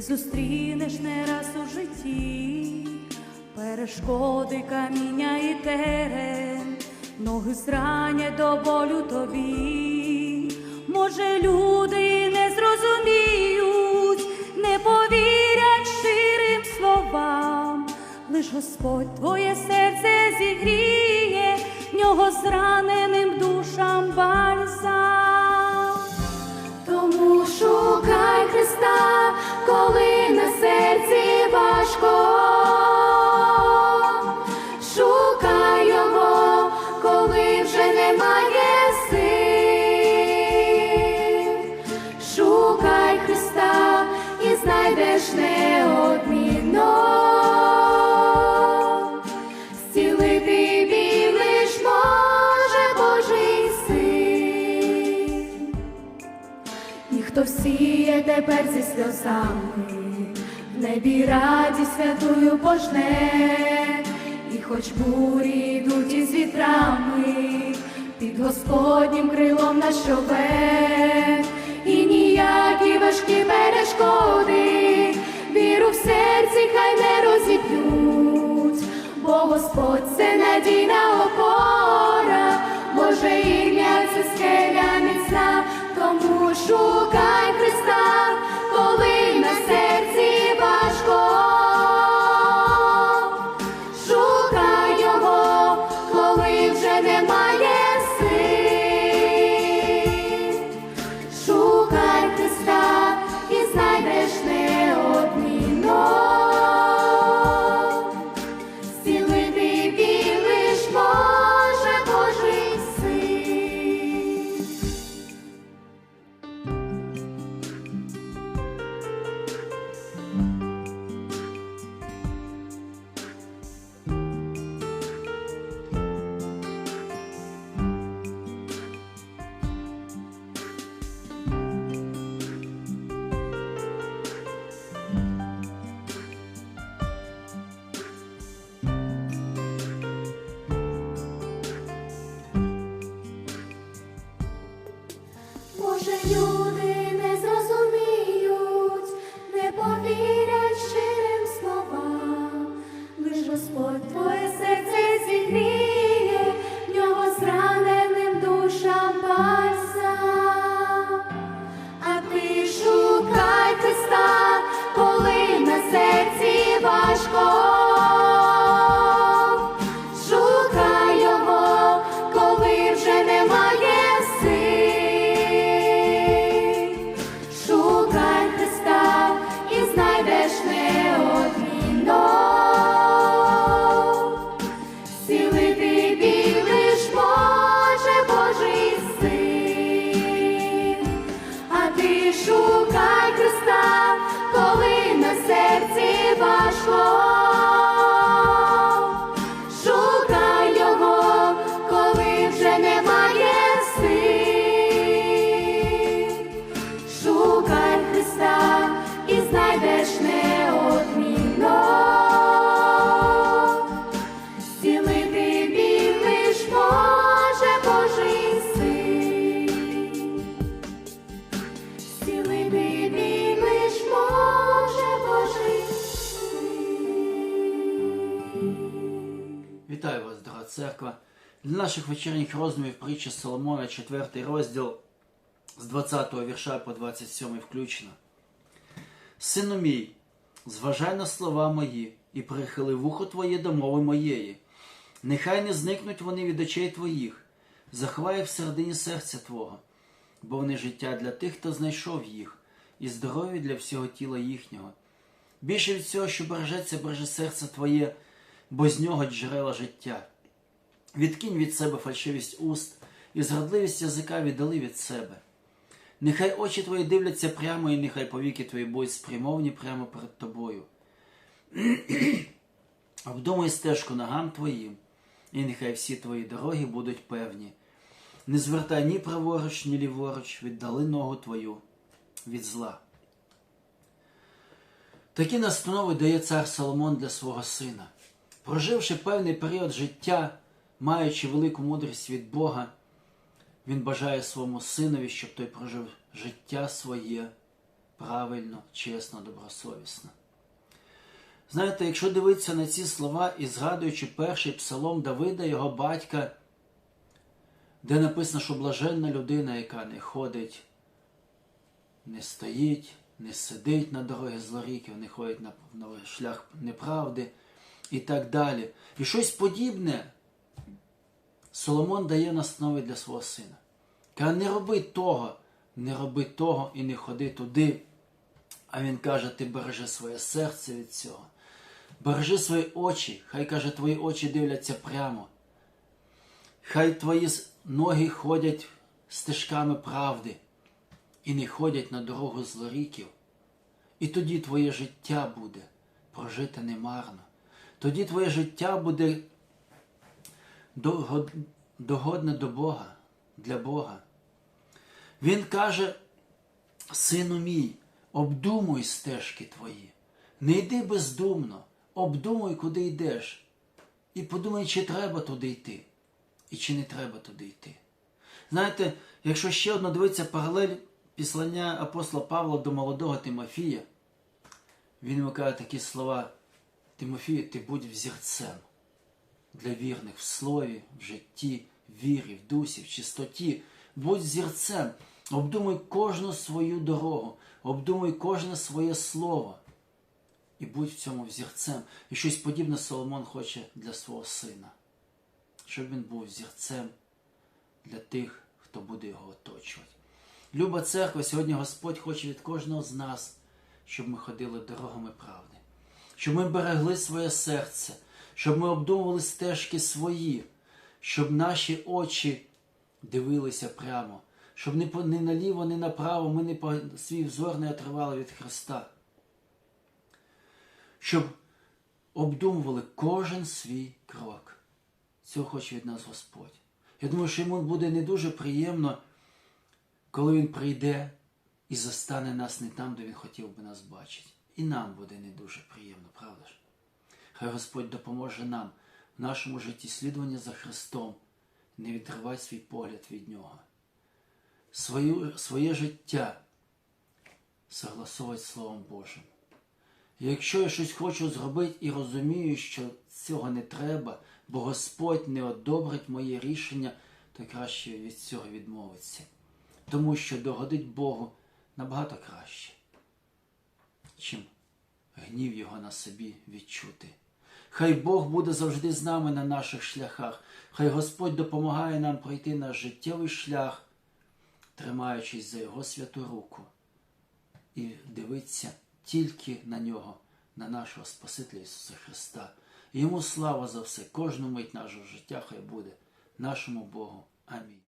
Зустрінеш не раз у житті, перешкоди, каміння і терен, ноги зранять до болю тобі. Може, люди тепер зі сльозами, в небі радість святую пожне, і хоч бурі йдуть із вітрами, під Господнім крилом на щове, і ніякі важкі перешкоди, віру в серці хай не розіб'ють, бо Господь це надійна опора, Боже ім'я це скеля міцна, тому шукай церква. Для наших вечірніх роздумів притча Соломона, 4 розділ з 20 вірша по 27 включно. Сину мій, зважай на слова мої і прихили вухо твоє до мови моєї. Нехай не зникнуть вони від очей твоїх, заховай в середині серця Твого, бо вони життя для тих, хто знайшов їх, і здоров'я для всього тіла їхнього. Більше від цього, що бережеться, береже серце Твоє, бо з нього джерела життя. Відкинь від себе фальшивість уст і зрадливість язика віддали від себе. Нехай очі твої дивляться прямо, і нехай повіки твої будуть спрямовані прямо перед тобою. Обдумай стежку ногам твоїм, і нехай всі твої дороги будуть певні. Не звертай ні праворуч, ні ліворуч, віддали ногу твою від зла. Такі настанови дає цар Соломон для свого сина. Проживши певний період життя, маючи велику мудрість від Бога, він бажає своєму синові, щоб той прожив життя своє правильно, чесно, добросовісно. Знаєте, якщо дивитися на ці слова і згадуючи перший псалом Давида, його батька, де написано, що блаженна людина, яка не ходить, не стоїть, не сидить на дорогі злоріків, не ходить на шлях неправди і так далі. І щось подібне Соломон дає настанови для свого сина. Каже, не роби того, не роби того і не ходи туди. А він каже, ти бережи своє серце від цього. Бережи свої очі, хай каже, твої очі дивляться прямо. Хай твої ноги ходять стежками правди і не ходять на дорогу злоріків. І тоді твоє життя буде прожите немарно. Тоді твоє життя буде догодне до Бога, для Бога. Він каже, сину мій, обдумуй стежки твої, не йди бездумно, обдумуй, куди йдеш, і подумай, чи треба туди йти, і чи не треба туди йти. Знаєте, якщо ще одно дивиться паралель післання апостола Павла до молодого Тимофія, він каже такі слова: Тимофію, ти будь взірцем для вірних в слові, в житті, в вірі, в дусі, в чистоті. Будь зірцем, обдумуй кожну свою дорогу, обдумуй кожне своє слово. І будь в цьому взірцем. І щось подібне Соломон хоче для свого сина, щоб він був зірцем для тих, хто буде його оточувати. Люба церква, сьогодні Господь хоче від кожного з нас, щоб ми ходили дорогами правди, щоб ми берегли своє серце, щоб ми обдумували стежки свої, щоб наші очі дивилися прямо, щоб ні ні наліво, ні направо ми не свій взор не отривали від Христа. Щоб обдумували кожен свій крок. Цього хоче від нас Господь. Я думаю, що йому буде не дуже приємно, коли він прийде і застане нас не там, де він хотів би нас бачити. І нам буде не дуже приємно, правда ж? Хай Господь допоможе нам в нашому житті слідування за Христом, не відривай свій погляд від Нього. Свою, своє життя согласовувати Словом Божим. Якщо я щось хочу зробити і розумію, що цього не треба, бо Господь не одобрить моє рішення, то краще від цього відмовитися. Тому що догодить Богу набагато краще, чим гнів Його на собі відчути. Хай Бог буде завжди з нами на наших шляхах. Хай Господь допомагає нам пройти наш життєвий шлях, тримаючись за Його святу руку і дивитися тільки на нього, на нашого Спасителя Ісуса Христа. Йому слава за все, кожну мить нашого життя хай буде нашому Богу. Амінь.